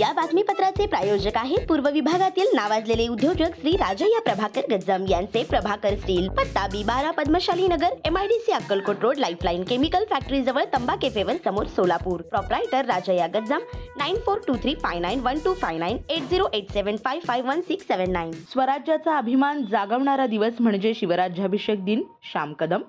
या बातमीपत्राचे प्रायोजक आहेत पूर्व विभागातील नावाजलेले उद्योजक श्री राजय्या प्रभाकर गज्जम यांचे प्रभाकर स्टील पत्ता बी बारा Padmashali Nagar MIDC Akkalkot road lifeline chemical factory जवळ तंबा केफेवर समोर Solapur. Proprietor Rajayya Gajjam nine four two three five nine one two five nine eight zero eight seven five five one six seven nine स्वराज्याचा अभिमान जागवणारा दिवस म्हणजे शिवराज्याभिषेक दिन श्याम कदम.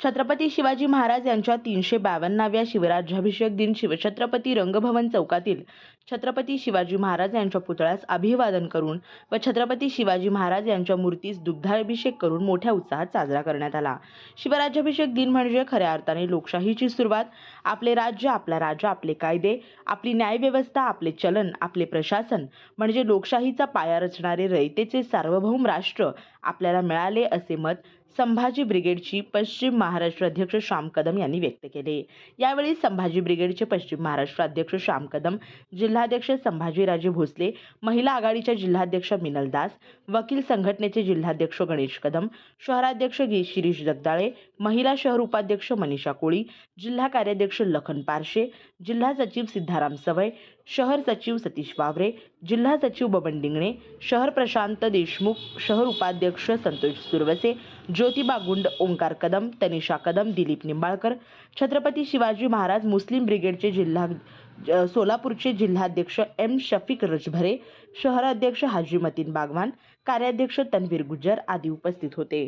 छत्रपती शिवाजी महाराज यांच्या तीनशे बावन्नाव्या शिवराज्याभिषेक दिन शिवछत्रपती रंगभवन चौकातील छत्रपती शिवाजी महाराज यांच्या पुतळ्यास अभिवादन करून व छत्रपती शिवाजी महाराज यांच्या मूर्तीस दुग्धाभिषेक करून मोठ्या उत्साहात साजरा करण्यात आला. शिवराज्याभिषेक दिन म्हणजे खऱ्या अर्थाने लोकशाहीची सुरुवात. आपले राज्य आपला राजा आपले कायदे आपली न्यायव्यवस्था आपले चलन आपले प्रशासन म्हणजे लोकशाहीचा पाया रचणारे रयतेचे सार्वभौम राष्ट्र आपल्याला मिळाले असे मत संभाजी ब्रिगेडची पश्चिम महाराष्ट्र अध्यक्ष श्याम कदम यांनी व्यक्त केले. यावेळी संभाजी ब्रिगेडचे पश्चिम महाराष्ट्र अध्यक्ष श्याम कदम जिल्हाध्यक्ष संभाजीराजे भोसले महिला आघाडीच्या जिल्हाध्यक्ष मिनल दास वकील संघटनेचे जिल्हाध्यक्ष गणेश कदम शहराध्यक्ष शिरीष जगदाळे महिला शहर उपाध्यक्ष मनीषा कोळी जिल्हा कार्याध्यक्ष लखन पारशे जिल्हा सचिव सिद्धाराम सवय शहर सचिव सतीश वावरे जिल्हा सचिव बबन डिंगणे शहर प्रशांत देशमुख शहर उपाध्यक्ष अध्यक्ष संतोष सुरवसे ज्योतिबा गुंड ओंकार कदम तनिषा कदम दिलीप निंबाळकर छत्रपती शिवाजी महाराज मुस्लिम ब्रिगेडचे जिल्हा सोलापूरचे जिल्हाध्यक्ष एम शफिक रजभरे शहराध्यक्ष हाजी मतीन बागवान कार्याध्यक्ष तन्वीर गुज्जर आदी उपस्थित होते.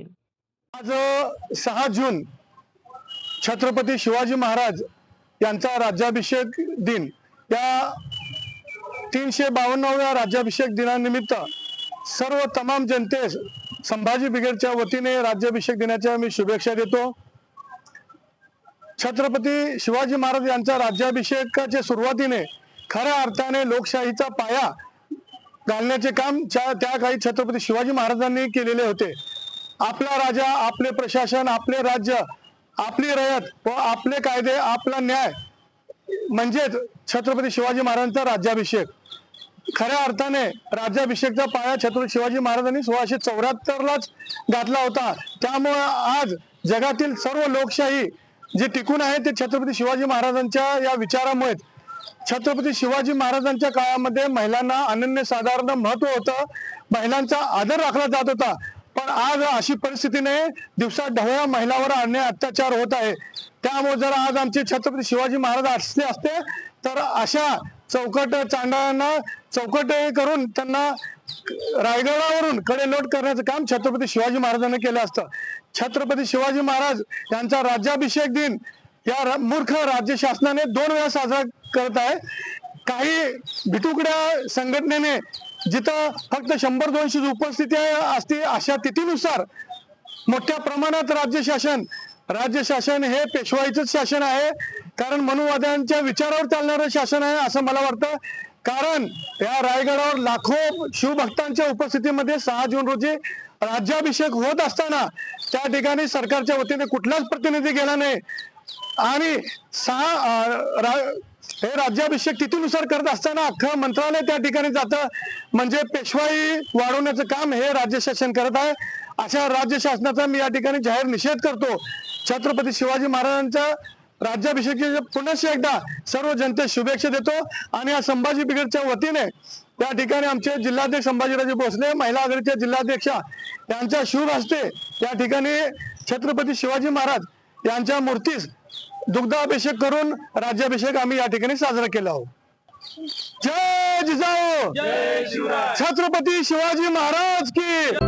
आज सहा जून छत्रपती शिवाजी महाराज यांचा राज्याभिषेक दिन या तीनशे बावन्नाव्या राज्याभिषेक दिनानिमित्त सर्व तमाम जनतेस संभाजी ब्रिगेडच्या वतीने राज्याभिषेक दिनाच्या मी शुभेच्छा देतो. छत्रपती शिवाजी महाराज यांचा राज्याभिषेकाच्या सुरुवातीने खऱ्या अर्थाने लोकशाहीचा पाया घालण्याचे काम त्या काही छत्रपती शिवाजी महाराजांनी केलेले होते. आपला राजा आपले प्रशासन आपले राज्य आपली रयत व आपले कायदे आपला न्याय म्हणजेच छत्रपती शिवाजी महाराजांचा राज्याभिषेक. खऱ्या अर्थाने राज्याभिषेकचा पाया छत्रपती शिवाजी महाराजांनी सोळाशे चौऱ्याहत्तरलाच घातला होता. त्यामुळे आज जगातील सर्व लोकशाही जे टिकून आहे ते छत्रपती शिवाजी महाराजांच्या या विचारामुळे छत्रपती शिवाजी महाराजांच्या काळामध्ये महिलांना अनन्य साधारण महत्त्व होतं. महिलांचा आदर राखला जात होता. पण आज अशी परिस्थितीने दिवसा ढवळ्या महिलावर अन्याय अत्याचार होत आहे. त्यामुळे जर आज आमचे छत्रपती शिवाजी महाराज असले असते तर अशा चौकट चांडाळांना चौकट करून त्यांना रायगडावरून कडेलोट करण्याचं काम छत्रपती शिवाजी महाराजांनी केलं असतं. छत्रपती शिवाजी महाराज यांचा राज्याभिषेक दिन या मूर्ख राज्य शासनाने दोन वेळा साजरा करत आहे. काही भिटुकड्या संघटनेने जिथं फक्त शंभर दोनशे उपस्थिती आहे- असते अशा तिथीनुसार मोठ्या प्रमाणात राज्य शासन राज्य शासन हे पेशवाईचंच शासन आहे. कारण मनुवाद्यांच्या विचारावर चालणारं शासन आहे असं मला वाटतं. कारण या रायगडावर लाखो शिवभक्तांच्या उपस्थितीमध्ये सहा जून रोजी राज्याभिषेक होत असताना त्या ठिकाणी सरकारच्या वतीने कुठलाच प्रतिनिधी गेला नाही. आणि सहा रा- हे राज्याभिषेक तिथीनुसार करत असताना अख्खं मंत्रालय त्या ठिकाणी जातं. म्हणजे पेशवाई वाढवण्याचं काम हे राज्य शासन करत आहे. अशा राज्य शासनाचा मी या ठिकाणी जाहीर निषेध करतो. छत्रपती शिवाजी महाराजांच्या राज्याभिषेकाच्या पुनश्च एकदा सर्व जनतेस शुभेच्छा देतो. आणि या संभाजी ब्रिगेडच्या वतीने त्या ठिकाणी आमचे जिल्हाध्यक्ष संभाजीराजे भोसले महिला आघाडीच्या जिल्हाध्यक्षा यांच्या शुभ हस्ते या ठिकाणी छत्रपती शिवाजी महाराज यांच्या मूर्तीस दुग्धाभिषेक करून राज्याभिषेक आम्ही या ठिकाणी साजरा केला आहोत जय जिजाऊ! छत्रपती शिवाजी महाराज की!